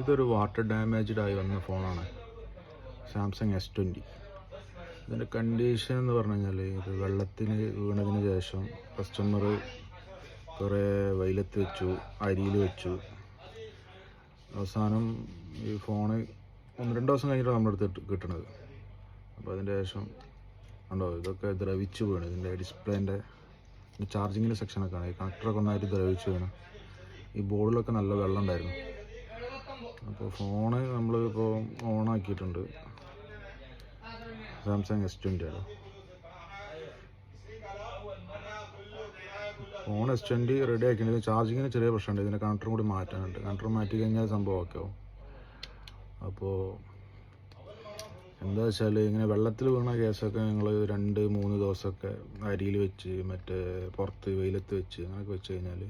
ഇതൊരു water damaged ആയി വന്ന ഫോണാണ്. സാംസങ് എസ് ട്വന്റി ഇതിന്റെ കണ്ടീഷൻ എന്ന് പറഞ്ഞു കഴിഞ്ഞാൽ ഇത് വെള്ളത്തിന് വീണതിന് ശേഷം കസ്റ്റമർ കുറേ വെയിലത്ത് വെച്ചു അരിയിൽ വെച്ചു. അവസാനം ഈ ഫോണ് ഒന്ന് രണ്ട് ദിവസം കഴിഞ്ഞിട്ടാണ് നമ്മുടെ അടുത്ത് കിട്ടണത്. അപ്പോൾ അതിന്റെ ശേഷം ഉണ്ടോ ഇതൊക്കെ ദ്രവിച്ചു വീണ്. ഇതിന്റെ ഡിസ്പ്ലേന്റെ ചാർജിങ്ങിന്റെ സെക്ഷനൊക്കെ ആണ്. ഈ കണക്ടറൊക്കെ ഒന്നായിട്ട് ദ്രവിച്ച് വീണ്. ഈ ബോർഡിലൊക്കെ നല്ല വെള്ളം ഉണ്ടായിരുന്നു. അപ്പോൾ ഫോണ് നമ്മൾ ഇപ്പോൾ ഓണാക്കിയിട്ടുണ്ട്. സാംസങ് എസ് ട്വന്റി ആണ്. ഫോൺ എസ് ട്വന്റി റെഡി ആക്കിയിട്ടുണ്ട്. ചാർജിങ്ങിന് ചെറിയ പ്രശ്നമുണ്ട്. ഇതിന്റെ കണക്ടറും കൂടി മാറ്റാനുണ്ട്. കണക്ടർ മാറ്റി കഴിഞ്ഞാൽ സംഭവം ഓക്കെ ആവും. അപ്പോൾ എന്താ വെച്ചാൽ ഇങ്ങനെ വെള്ളത്തിൽ വീണ കേസൊക്കെ ഞങ്ങൾ രണ്ട് മൂന്ന് ദിവസമൊക്കെ അരിയിൽ വെച്ച് മറ്റേ പുറത്ത് വെയിലത്ത് വെച്ച് അങ്ങനെയൊക്കെ വെച്ച് കഴിഞ്ഞാൽ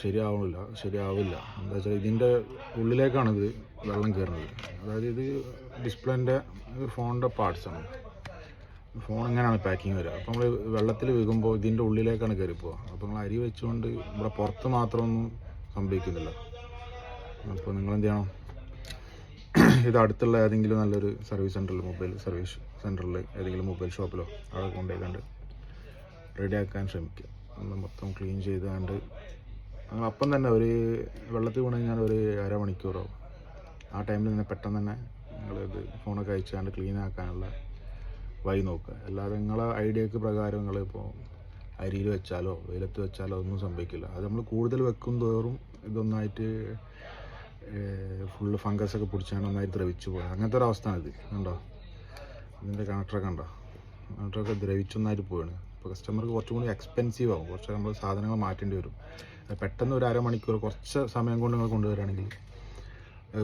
ശരിയാവില്ല ശരിയാവില്ല. എന്താ വെച്ചാൽ ഇതിന്റെ ഉള്ളിലേക്കാണ് ഇത് വെള്ളം കയറുന്നത് അതായത് ഇത് ഡിസ്പ്ലേന്റെ ഫോണിന്റെ പാർട്സാണ്. ഫോൺ ഇങ്ങനെയാണ് പാക്കിങ് വരിക? അപ്പോൾ നമ്മൾ വെള്ളത്തിൽ വീകുമ്പോൾ ഇതിന്റെ ഉള്ളിലേക്കാണ് കയറി പോവുക അപ്പോൾ നമ്മൾ അരി വെച്ചുകൊണ്ട് ഇവിടെ പുറത്ത് മാത്രമൊന്നും സംഭവിക്കുന്നില്ല. അപ്പോൾ നിങ്ങൾ എന്ത് ചെയ്യണം ഇത് അടുത്തുള്ള ഏതെങ്കിലും നല്ലൊരു സർവീസ് സെന്ററിൽ മൊബൈൽ സർവീസ് സെന്ററിൽ ഏതെങ്കിലും മൊബൈൽ ഷോപ്പിലോ അവിടെ കൊണ്ടുപോയിക്കാണ്ട് റെഡിയാക്കാൻ ശ്രമിക്കുക. ഒന്ന് മൊത്തം ക്ലീൻ ചെയ്താണ്ട് അങ്ങനെ അപ്പം തന്നെ ഒരു വെള്ളത്തിൽ കഴിഞ്ഞാൽ ഒരു അരമണിക്കൂറോ. ആ ടൈമിൽ തന്നെ പെട്ടെന്ന് തന്നെ നിങ്ങളിത് ഫോണൊക്കെ അയച്ചാണ്ട് ക്ലീൻ ആക്കാനുള്ള വഴി നോക്കുക. അല്ലാതെ നിങ്ങളെ ഐഡിയക്ക് പ്രകാരം നിങ്ങൾ നിങ്ങളിപ്പോൾ അരിയിൽ വെച്ചാലോ വെയിലത്ത് വെച്ചാലോ ഒന്നും സംഭവിക്കില്ല. അത് നമ്മൾ കൂടുതൽ വെക്കും തോറും ഇതൊന്നായിട്ട് ഫുള്ള് ഫംഗസ് ഒക്കെ പിടിച്ചാണ് ഒന്നായി ദ്രവിച്ചു പോയത് അങ്ങനത്തെ ഒരു ഇത് കണ്ടോ? ഇതിന്റെ കണക്ടറൊക്കെ കണ്ടോ? കണക്ടറൊക്കെ ദ്രവിച്ചൊന്നായിട്ട് പോവാണ്. അപ്പോൾ കസ്റ്റമർക്ക് കുറച്ചും കൂടി എക്സ്പെൻസീവ് ആവും. കുറച്ച് നമ്മൾ സാധനങ്ങൾ മാറ്റേണ്ടി വരും. പെട്ടെന്ന് ഒരു അരമണിക്കൂർ കുറച്ച് സമയം കൊണ്ട് നിങ്ങൾ കൊണ്ടുവരികയാണെങ്കിൽ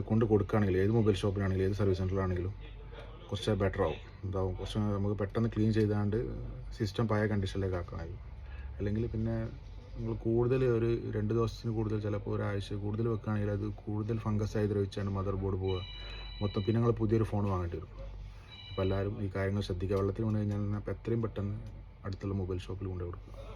കൊണ്ട് കൊടുക്കുകയാണെങ്കിൽ ഏത് മൊബൈൽ ഷോപ്പിലാണെങ്കിലും ഏത് സർവീസ് സെന്ററിലാണെങ്കിലും കുറച്ച് ബെറ്റർ ആവും. എന്താവും? കുറച്ച് നമുക്ക് പെട്ടെന്ന് ക്ലീൻ ചെയ്താണ്ട് സിസ്റ്റം പഴയ കണ്ടീഷനിലേക്ക് ആക്കണമായി അല്ലെങ്കിൽ പിന്നെ നിങ്ങൾ കൂടുതൽ ഒരു രണ്ട് ദിവസത്തിന് കൂടുതൽ ചിലപ്പോൾ ഒരാഴ്ച കൂടുതൽ വെക്കുകയാണെങ്കിൽ അത് കൂടുതൽ ഫംഗസ് ആയി ദ്രവിച്ചാണ് മദർ ബോർഡ് പോവുക. മൊത്തം പിന്നെ നിങ്ങൾ പുതിയൊരു ഫോൺ വാങ്ങേണ്ടി വരും. അപ്പോൾ എല്ലാവരും ഈ കാര്യങ്ങൾ ശ്രദ്ധിക്കുക. വെള്ളത്തിൽ വീണ് കഴിഞ്ഞാൽ അപ്പോൾ എത്രയും പെട്ടെന്ന് അടുത്തുള്ള മൊബൈൽ ഷോപ്പിൽ കൊണ്ടുപോയി കൊടുക്കുക.